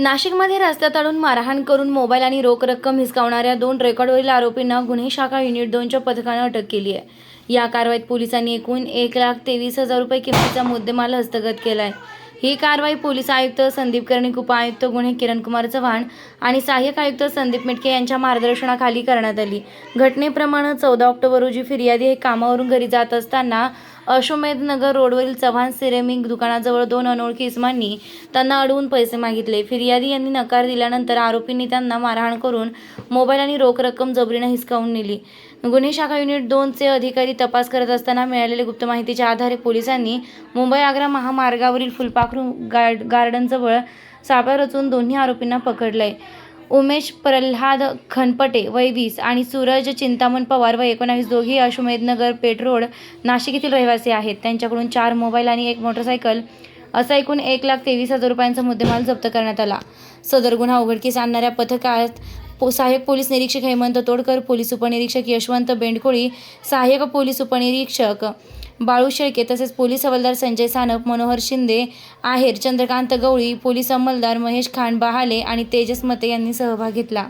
नाशिकमध्ये रस्त्यात अडून मारहाण करून मोबाईल आणि रोख रक्कम हिसकावणाऱ्या दोन रेकॉर्डवरील आरोपींना गुन्हे शाखा युनिट दोनच्या पथकानं अटक केली आहे. या कारवाईत पोलिसांनी एकूण एक लाख तेवीस हजार रुपये किमतीचा मुद्देमाल हस्तगत केला आहे ही कारवाई पोलीस आयुक्त संदीप कर्णिक उपआयुक्त गुन्हे किरणकुमार चव्हाण आणि सहाय्यक आयुक्त संदीप मिटके यांच्या मार्गदर्शनाखाली करण्यात आली. घटनेप्रमाणे चौदा ऑक्टोबर रोजी फिर्यादी हे कामावरून घरी जात असताना अश्वमेधनगर रोडवरील चव्हाण सिरेमिक दुकानाजवळ दोन अनोळखी इसमांनी त्यांना अडवून पैसे मागितले. फिर्यादी यांनी नकार दिल्यानंतर आरोपींनी त्यांना मारहाण करून मोबाईल आणि रोख रक्कम जबरीनं हिसकावून नेली. गुन्हे शाखा युनिट दोनचे अधिकारी तपास करत असताना मिळालेल्या गुप्त माहितीच्या आधारे पोलिसांनी मुंबई आग्रा महामार्गावरील फुलपाखरू गार्ड गार्डनजवळ सापळा रचून दोन्ही आरोपींना पकडलंय. उमेश प्रल्हाद खनपटे वय वीस आणि सूरज चिंतामण पवार व एकोणावीस दोघी अश्वमेधनगर पेठ रोड नाशिक येथील रहिवासी आहेत. त्यांच्याकडून चार मोबाईल आणि एक मोटरसायकल असा एकूण एक लाख तेवीस हजार रुपयांचा मुद्देमाल जप्त करण्यात आला. सदर गुन्हा उघडकीस आणणाऱ्या पथकात पो सहाय्यक पोलीस निरीक्षक हेमंत तोडकर पोलीस उपनिरीक्षक यशवंत बेंडकोळी सहाय्यक पोलीस उपनिरीक्षक बाळू शेळके तसेच पोलीस हवालदार संजय सानप मनोहर शिंदे आहेर चंद्रकांत गवळी पोलीस अंमलदार महेश खान बहाले आणि तेजस मते यांनी सहभाग घेतला.